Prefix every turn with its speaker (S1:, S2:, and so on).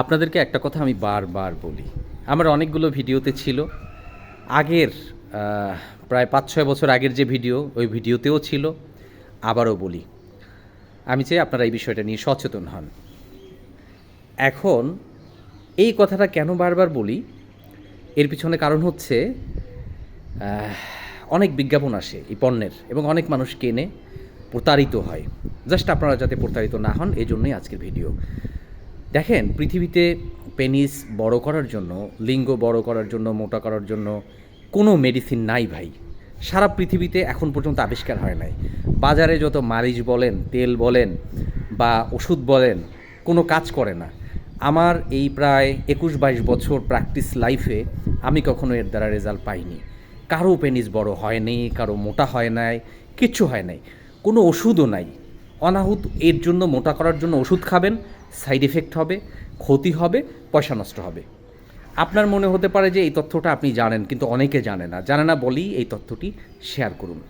S1: আপনাদেরকে একটা কথা আমি বারবার বলি। আমার অনেকগুলো ভিডিওতে ছিল। আগের প্রায় পাঁচ ছয় বছর আগের যে ভিডিও, ওই ভিডিওতেও ছিল। আবারও বলি। আমি চাই আপনারা এই বিষয়টা নিয়ে সচেতন হন। এখন এই কথাটা কেন বারবার বলি? এর পিছনে কারণ হচ্ছে অনেক বিজ্ঞাপন আসে এই পণ্যের এবং অনেক মানুষ কেনে, প্রতারিত হয়। জাস্ট আপনারা যাতে প্রতারিত না হন, এই জন্যই আজকের ভিডিও। দেখেন, পৃথিবীতে পেনিস বড় করার জন্য, লিঙ্গ বড় করার জন্য, মোটা করার জন্য কোনো মেডিসিন নাই ভাই। সারা পৃথিবীতে এখন পর্যন্ত আবিষ্কার হয় নাই। বাজারে যত মালিশ বলেন, তেল বলেন বা ওষুধ বলেন, কোনো কাজ করে না। আমার এই প্রায় একুশ বাইশ বছর প্র্যাকটিস লাইফে আমি কখনো এর দ্বারা রেজাল্ট পাইনি। কারও পেনিস বড় হয়নি কারও মোটা হয় নাই, কিচ্ছু হয় নাই। কোনো ওষুধও নাই। অনাহুত, এর জন্য মোটা করার জন্য ওষুধ খাবেন সাইড এফেক্ট হবে, ক্ষতি হবে, পয়সা নষ্ট হবে। আপনার মনে হতে পারে যে এই তথ্যটা আপনি জানেন, কিন্তু অনেকে জানে না। জানে না বলেই এই তথ্যটি শেয়ার করুন।